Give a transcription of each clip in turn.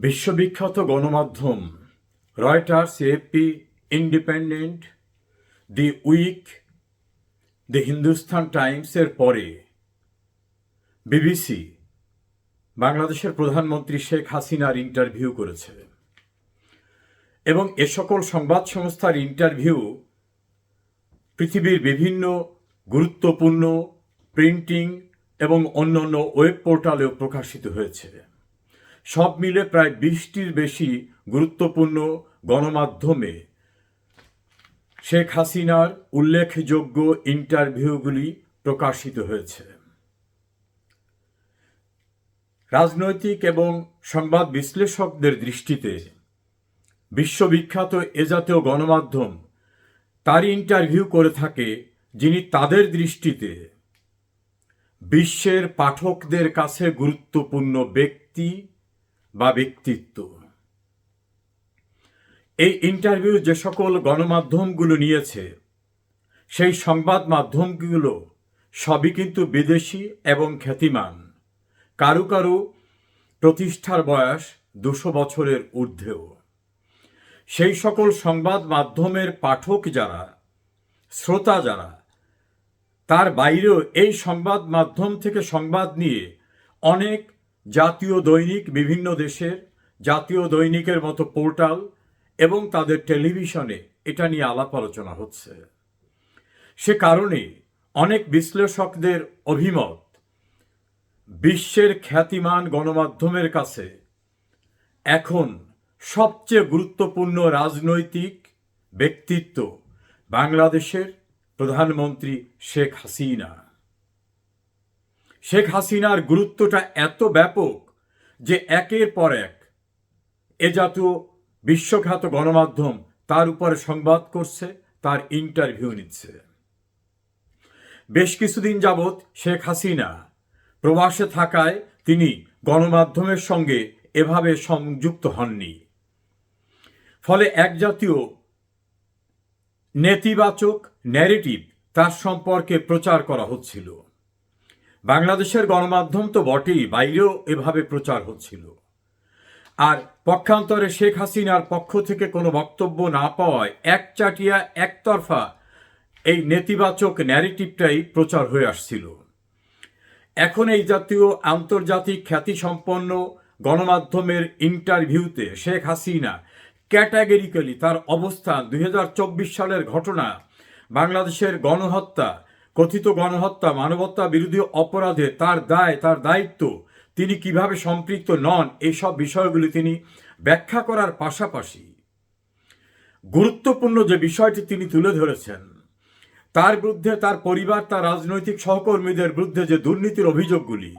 বিশ্ববিখ্যাত গণমাধ্যম Reuters AP Independent the Week the Hindustan টাইমসের পরে বিবিসি বাংলাদেশের প্রধানমন্ত্রী শেখ হাসিনার ইন্টারভিউ করেছে। এবং এ সকল সংবাদ সংস্থার ইন্টারভিউ পৃথিবীর বিভিন্ন গুরুত্বপূর্ণ প্রিন্টিং এবং অন্যান্য ওয়েব পোর্টালেও প্রকাশিত হয়েছে। সব মিলে প্রায় বিশটির বেশি গুরুত্বপূর্ণ গণমাধ্যমে। শেখ হাসিনার উল্লেখযোগ্য ইন্টারভিউগুলি প্রকাশিত হয়েছে। রাজনৈতিক এবং সংবাদ বিশ্লেষকদের দৃষ্টিতে বিশ্ববিখ্যাত এ জাতীয় গণমাধ্যম তার ইন্টারভিউ করে থাকে যিনি তাদের দৃষ্টিতে বিশ্বের পাঠকদের কাছে গুরুত্বপূর্ণ ব্যক্তি বা ব্যক্তিত্ব। এই ইন্টারভিউ যে সকল গণমাধ্যমগুলো নিয়েছে, সেই সংবাদ মাধ্যমগুলো সবই কিন্তু বিদেশি এবং খ্যাতিমান। কারু কারু প্রতিষ্ঠার বয়স দুশো বছরের ঊর্ধ্বেও। সেই সকল সংবাদ মাধ্যমের পাঠক যারা, শ্রোতা যারা, তার বাইরেও এই সংবাদ মাধ্যম থেকে সংবাদ নিয়ে অনেক জাতীয় দৈনিক বিভিন্ন দেশের জাতীয় দৈনিকের মতো পোর্টাল এবং তাদের টেলিভিশনে এটা নিয়ে আলাপ আলোচনা হচ্ছে। সে কারণে অনেক বিশ্লেষকদের অভিমত, বিশ্বের খ্যাতিমান গণমাধ্যমের কাছে এখন সবচেয়ে গুরুত্বপূর্ণ রাজনৈতিক ব্যক্তিত্ব বাংলাদেশের প্রধানমন্ত্রী শেখ হাসিনা। শেখ হাসিনার গুরুত্বটা এত ব্যাপক যে একের পর এক এ জাতীয় বিশ্বখ্যাত গণমাধ্যম তার উপরে সংবাদ করছে, তার ইন্টারভিউ নিচ্ছে। বেশ কিছুদিন যাবৎ শেখ হাসিনা প্রবাসে থাকায় তিনি গণমাধ্যমের সঙ্গে এভাবে সংযুক্ত হননি। ফলে এক জাতীয় নেতিবাচক ন্যারেটিভ তার সম্পর্কে প্রচার করা হচ্ছিল। বাংলাদেশের গণমাধ্যম তো বটেই, বাইরেও এভাবে প্রচার হচ্ছিল। আর পক্ষান্তরে শেখ হাসিনার পক্ষ থেকে কোনো বক্তব্য না পাওয়ায় একচাটিয়া, একতরফা এই নেতিবাচক ন্যারেটিভটাই প্রচার হয়ে আসছিল। এখন এই জাতীয় আন্তর্জাতিক খ্যাতিসম্পন্ন গণমাধ্যমের ইন্টারভিউতে শেখ হাসিনা ক্যাটাগরিক্যালি তার অবস্থান দুই হাজার চব্বিশ সালের ঘটনা, বাংলাদেশের গণহত্যা কথিত গণহত্যা, মানবতা বিরোধী অপরাধে তার দায়, তার দায়িত্ব, তিনি কীভাবে সম্পৃক্ত নন এইসব বিষয়গুলি তিনি ব্যাখ্যা করার পাশাপাশি গুরুত্বপূর্ণ যে বিষয়টি তিনি তুলে ধরেছেন, তার বিরুদ্ধে তার পরিবার, তার রাজনৈতিক সহকর্মীদের বিরুদ্ধে যে দুর্নীতির অভিযোগগুলি,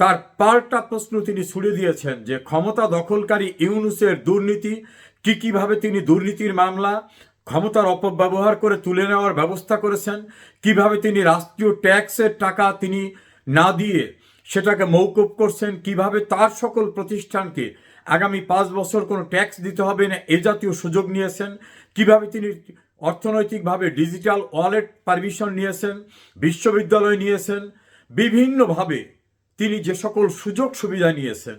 তার পাল্টা প্রশ্ন তিনি ছুড়ে দিয়েছেন যে ক্ষমতা দখলকারী ইউনুসের দুর্নীতি, কি কীভাবে তিনি দুর্নীতির মামলা ক্ষমতার অপব্যবহার করে তুলে নেওয়ার ব্যবস্থা করেছেন। কীভাবে তিনি রাষ্ট্রীয় ট্যাক্সের টাকা তিনি না দিয়ে সেটাকে মৌকুব করছেন, কীভাবে তার সকল প্রতিষ্ঠানকে আগামী পাঁচ বছর কোনো ট্যাক্স দিতে হবে না, এ জাতীয় সুযোগ নিয়েছেন। কীভাবে তিনি অর্থনৈতিকভাবে ডিজিটাল ওয়ালেট পারমিশন নিয়েছেন, বিশ্ববিদ্যালয় নিয়েছেন, বিভিন্নভাবে তিনি যে সকল সুযোগ সুবিধা নিয়েছেন,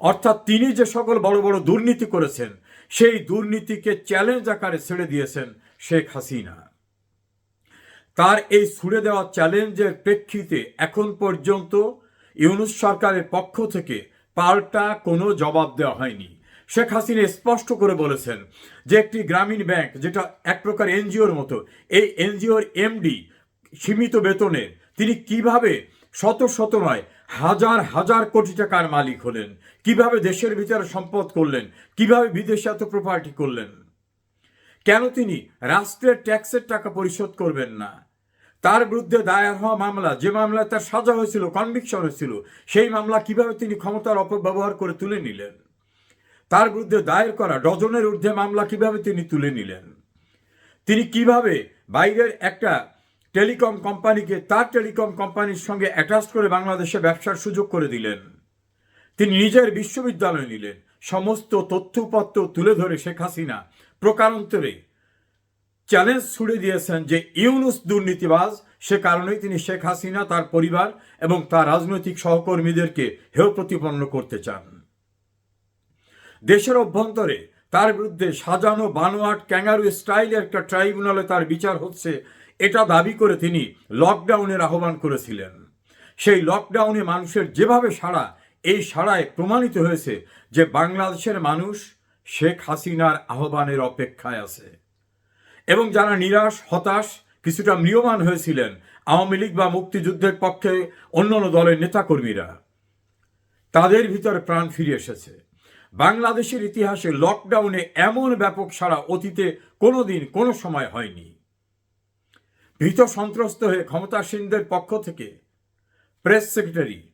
অর্থাৎ তিনি যে সকল বড় বড় দুর্নীতি করেছেন সেই দুর্নীতিকে চ্যালেঞ্জ আকারে ছেড়ে দিয়েছেন শেখ হাসিনা। তার এই ছুড়ে দেওয়া চ্যালেঞ্জের প্রেক্ষিতে এখন পর্যন্ত ইউনুস সরকারের পক্ষ থেকে পাল্টা কোনো জবাব দেওয়া হয়নি। শেখ হাসিনা স্পষ্ট করে বলেছেন যে একটি গ্রামীণ ব্যাংক, যেটা এক প্রকার এনজিওর মতো, এই এনজিওর এমডি সীমিত বেতনের, তিনি কীভাবে শত শত নয় হাজার হাজার কোটি টাকার মালিক হলেন। কীভাবে দেশের ভিতরে সম্পদ করলেন? কীভাবে বিদেশে এত প্রপার্টি করলেন? কেন তিনি রাষ্ট্রের ট্যাক্সের টাকা পরিশোধ করবেন না? তার বিরুদ্ধে দায়ের হওয়া মামলা, যে মামলায় তার সাজা হয়েছিল কনভিকশন হয়েছিল, সেই মামলা কীভাবে তিনি ক্ষমতার অপব্যবহার করে তুলে নিলেন? তার বিরুদ্ধে দায়ের করা ডজনের ঊর্ধ্বে মামলা কীভাবে তিনি তুলে নিলেন? তিনি কীভাবে বাইরের একটা টেলিকম কোম্পানিকে তার টেলিকম কোম্পানির সঙ্গে অ্যাটাচ করে বাংলাদেশে ব্যবসার সুযোগ করে দিলেন। তিনি নিজের বিশ্ববিদ্যালয় নিলেন। সমস্ত তথ্যপত্র তুলে ধরে শেখ হাসিনা প্রকারান্তরে চ্যালেঞ্জ ছুড়ে দিয়েছেন যে ইউনুস দুর্নীতিবাজ, সে কারণেই তিনি শেখ হাসিনা, তার পরিবার এবং তার রাজনৈতিক সহকর্মীদেরকে হেয় প্রতিপন্ন করতে চান। দেশের অভ্যন্তরে তার বিরুদ্ধে সাজানো বানোয়াট ক্যাঙ্গারু স্টাইলের একটা ট্রাইব্যুনালে তার বিচার হচ্ছে এটা দাবি করে তিনি লকডাউনের আহ্বান করেছিলেন। সেই লকডাউনে মানুষের যেভাবে সাড়া, এই সাড়ায় প্রমাণিত হয়েছে যে বাংলাদেশের মানুষ শেখ হাসিনার আহ্বানের অপেক্ষায় আছে। এবং যারা নিরাশ, হতাশ, কিছুটা ম্রিয়মান হয়েছিলেন, আওয়ামী লীগ বা মুক্তিযুদ্ধের পক্ষে অন্যান্য দলের নেতাকর্মীরা, তাদের ভিতরে প্রাণ ফিরে এসেছে। বাংলাদেশের ইতিহাসে লকডাউনে এমন ব্যাপক সারা অতীতে কোনোদিন কোনো সময় হয়নি। ভীত সন্ত্রস্ত হয়ে ক্ষমতাসীনদের পক্ষ থেকে প্রেস সেক্রেটারি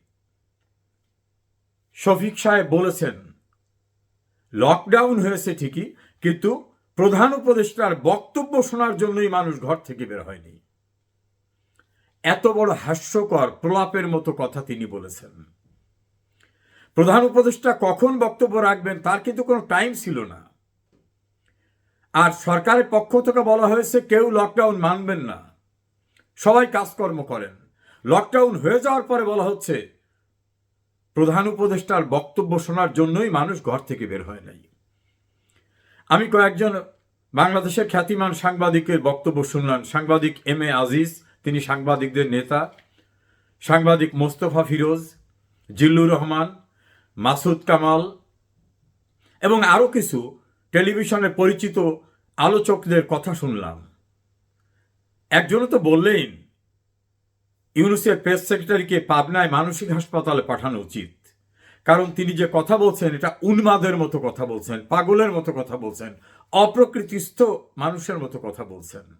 শফিক সাহেব বলেছেন, লকডাউন হয়েছে ঠিকই, কিন্তু প্রধান উপদেষ্টার বক্তব্য শোনার জন্যই মানুষ ঘর থেকে বের হয়নি। এত বড় হাস্যকর প্রলাপের মতো কথা তিনি বলেছেন। প্রধান উপদেষ্টা কখন বক্তব্য রাখবেন তার কিন্তু কোনো টাইম ছিল না। আর সরকারের পক্ষ থেকে বলা হয়েছে, কেউ লকডাউন মানবেন না। সবাই কাজকর্ম করেন। লকডাউন হয়ে যাওয়ার পরে বলা হচ্ছে, প্রধান উপদেষ্টার বক্তব্য শোনার জন্যই মানুষ ঘর থেকে বের হয় নাই। আমি কয়েকজন বাংলাদেশের খ্যাতিমান সাংবাদিকের বক্তব্য শুনলাম। সাংবাদিক এম এ আজিজ, তিনি সাংবাদিকদের নেতা। সাংবাদিক মোস্তফা ফিরোজ, জিল্লুর রহমান, মাসুদ কামাল এবং আরও কিছু টেলিভিশনে পরিচিত আলোচকদের কথা শুনলাম। একজনও তো বললেন ইউনুসের প্রেস সেক্রেটারিকে পাবনায় মানসিক হাসপাতালে পাঠানো উচিত। কারণ তিনি যে কথা বলছেন, এটা উন্মাদের মতো কথা বলছেন, পাগলের মতো কথা বলছেন, অপ্রকৃতিস্থ মানুষের মতো কথা বলছেন।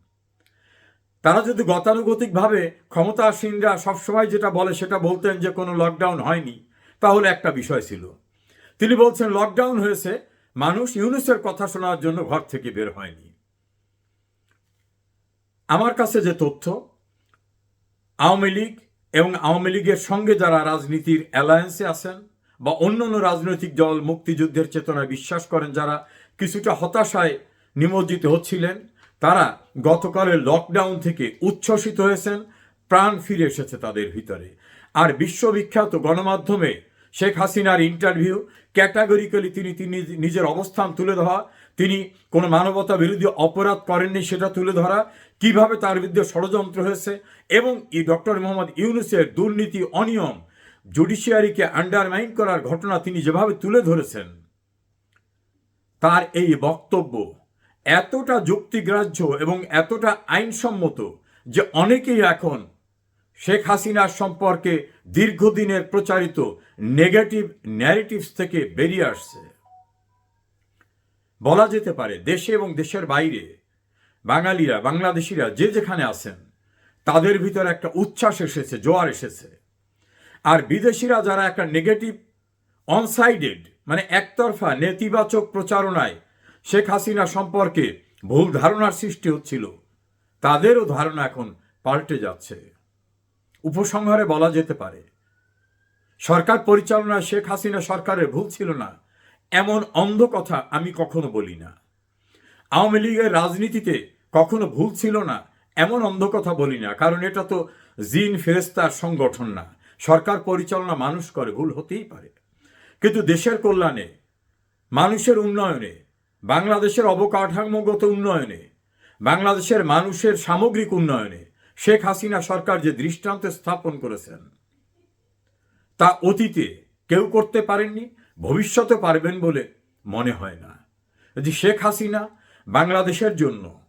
তারা যদি গতানুগতিকভাবে ক্ষমতাসীনরা সবসময় যেটা বলে সেটা বলতেন যে কোনো লকডাউন হয়নি, তাহলে একটা বিষয় ছিল। তিনি বলছেন, লকডাউন হয়েছে, মানুষ ইউনুসের কথা শোনার জন্য ঘর থেকে বের হয়নি। আমার কাছে যে তথ্য, আওয়ামী লীগ এবং আওয়ামী লীগের সঙ্গে যারা রাজনীতির অ্যালায়েন্সে আছেন বা অন্যান্য রাজনৈতিক দল মুক্তিযুদ্ধের চেতনায় বিশ্বাস করেন, যারা কিছুটা হতাশায় নিমজ্জিত হচ্ছিলেন, তারা গতকালের লকডাউন থেকে উচ্ছ্বসিত হয়েছেন, প্রাণ ফিরে এসেছে তাদের ভিতরে। আর বিশ্ববিখ্যাত গণমাধ্যমে শেখ হাসিনার ইন্টারভিউ ক্যাটাগরিক্যালি তিনি তিনি নিজের অবস্থান তুলে ধরা তিনি কোনো মানবতা বিরোধী অপরাধ করেননি সেটা তুলে ধরা, কীভাবে তার বিরুদ্ধে ষড়যন্ত্র হয়েছে, এবং এই ডক্টর মোহাম্মদ ইউনুসের দুর্নীতি অনিয়ম, জুডিশিয়ারিকে আন্ডারমাইন করার ঘটনা তিনি যেভাবে তুলে ধরেছেন। তার এই বক্তব্য এতটা যুক্তিগ্রাহ্য এবং এতটা আইনসম্মত যে অনেকেই এখন শেখ হাসিনার সম্পর্কে দীর্ঘদিনের প্রচারিত নেগেটিভ ন্যারেটিভস থেকে বেরিয়ে আসছে। বলা যেতে পারে, দেশে এবং দেশের বাইরে বাঙালিরা, বাংলাদেশিরা যে যেখানে আছেন, তাদের ভিতরে একটা উচ্ছ্বাস এসেছে, জোয়ার এসেছে। আর বিদেশিরা যারা একটা নেগেটিভ অনসাইডেড মানে একতরফা নেতিবাচক প্রচারণায় শেখ হাসিনা সম্পর্কে ভুল ধারণার সৃষ্টি হচ্ছিল, তাদেরও ধারণা এখন পাল্টে যাচ্ছে। উপসংহারে বলা যেতে পারে, সরকার পরিচালনায় শেখ হাসিনা সরকারের ভুল ছিল না। এমন অন্ধ কথা আমি কখনো বলি না। আওয়ামী লীগের রাজনীতিতে কখনো ভুল ছিল না, এমন অন্ধ কথা বলি না, কারণ এটা তো জিন ফেরেস্তার সংগঠন না। সরকার পরিচালনা মানুষ করে, ভুল হতেই পারে। কিন্তু দেশের কল্যাণে, মানুষের উন্নয়নে, বাংলাদেশের অবকাঠামোগত উন্নয়নে, বাংলাদেশের মানুষের সামগ্রিক উন্নয়নে শেখ হাসিনা সরকার যে দৃষ্টান্ত স্থাপন করেছেন, তা অতীতে কেউ করতে পারেননি ভবিষ্যতে পারবেন বলে মনে হয় না। যে শেখ হাসিনা বাংলাদেশের জন্য,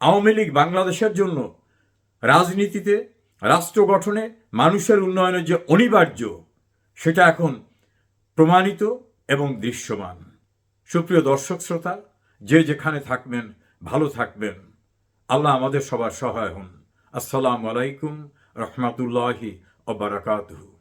আওয়ামী লীগ বাংলাদেশের জন্য রাজনীতিতে, রাষ্ট্র গঠনে মানুষের উন্নয়নের যে অনিবার্য, সেটা এখন প্রমাণিত এবং দৃশ্যমান। সুপ্রিয় দর্শক শ্রোতা, যে যেখানে থাকবেন, ভালো থাকবেন। আল্লাহ আমাদের সবার সহায় হন। আসসালামু আলাইকুম রহমতুল্লাহি অবরাকাতহু